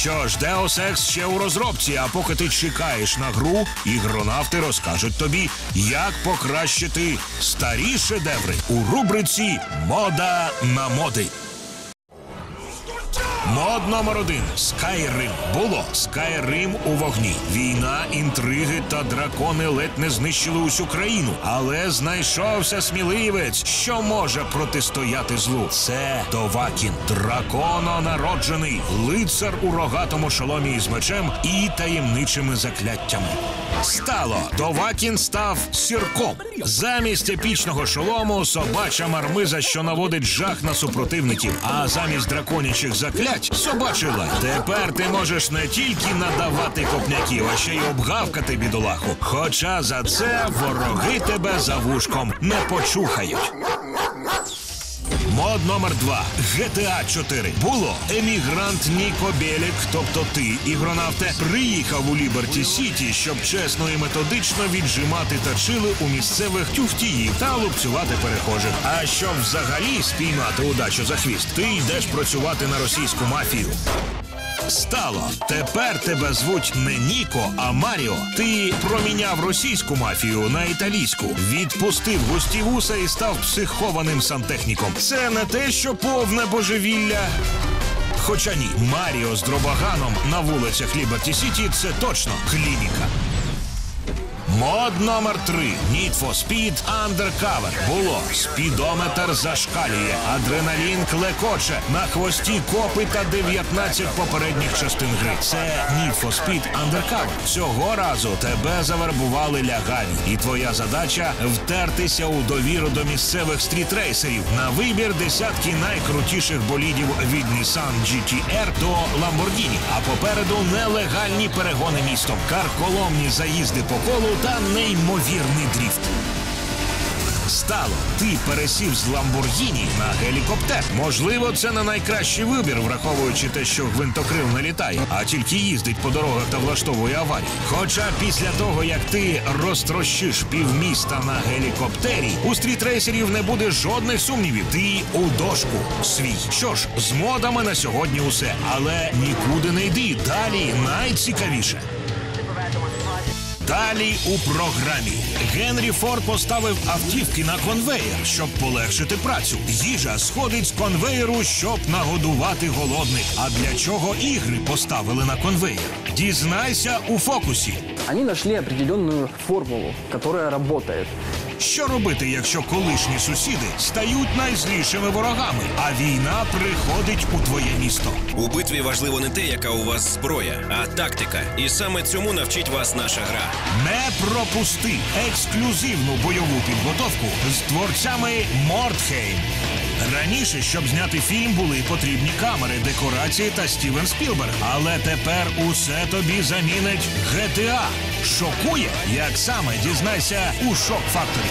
Що ж, Deus Ex ще у розробці, а поки ти чекаєш на гру, ігронавти розкажуть тобі, як покращити старі шедеври у рубриці Мода на моди. Мод номер один Скайрим. Було Скайрим у вогні. Війна, інтриги та дракони ледь не знищили усю країну. Але знайшовся сміливець, що може протистояти злу. Це Довакін, драконо-народжений, лицар у рогатому шоломі із мечем і таємничими закляттями. Стало Довакін став сірком. Замість епічного шолому собача мармиза, що наводить жах на супротивників, а замість драконячих заклять собачий собачила. Тепер ти можеш не тільки надавати копняків, а ще й обгавкати бідолаху. Хоча за це вороги тебе за вушком не почухають. Мод номер два GTA 4. Було емігрант Ніко Белік, тобто ти, ігронавте, приїхав у Ліберті Сіті, щоб чесно і методично віджимати тачили у місцевих тюфтіїв та лупцювати перехожих. А щоб взагалі спіймати удачу за хвіст, ти йдеш працювати на російську мафію. Стало. Тепер тебе звуть не Ніко, а Маріо. Ти проміняв російську мафію на італійську, відпустив густі вуса і став психованим сантехніком. Це не те, що повне божевілля. Хоча ні, Маріо з дробаганом на вулицях Ліберті Сіті це точно клініка. Мод номер 3 Need for Speed Undercover. Було. Спідометр зашкалює. Адреналін клекоче. На хвості копи та 19 попередніх частин гри. Це Need for Speed Undercover. Цього разу тебе завербували лягаві. І твоя задача втертися у довіру до місцевих стрітрейсерів. На вибір десятки найкрутіших болідів від Nissan GT-R до Lamborghini. А попереду нелегальні перегони містом, карколомні заїзди по колу та неймовірний дріфт. Стало, ти пересів з Ламборгіні на гелікоптер. Можливо, це не найкращий вибір, враховуючи те, що гвинтокрил не літає, а тільки їздить по дорогах та влаштовує аварії. Хоча після того, як ти розтрощиш півміста на гелікоптері, у стрітрейсерів не буде жодних сумнівів. Ти у дошку свій. Що ж, з модами на сьогодні усе, але нікуди не йди. Далі найцікавіше. Далі у програмі Генрі Форд поставив автівки на конвеєр, щоб полегшити працю. Їжа сходить з конвеєру, щоб нагодувати голодних. А для чого ігри поставили на конвеєр? Дізнайся у фокусі. Вони нашли определенну формулу, яка работает. Що робити, якщо колишні сусіди стають найзлішими ворогами, а війна приходить у твоє місто? У битві важливо не те, яка у вас зброя, а тактика. І саме цьому навчить вас наша гра. Не пропусти ексклюзивну бойову підготовку з творцями Мортхейм. Раніше, щоб зняти фільм, були потрібні камери, декорації та Стівен Спілберг. Але тепер усе тобі замінить GTA. Шокує, як саме дізнайся у шок факторі.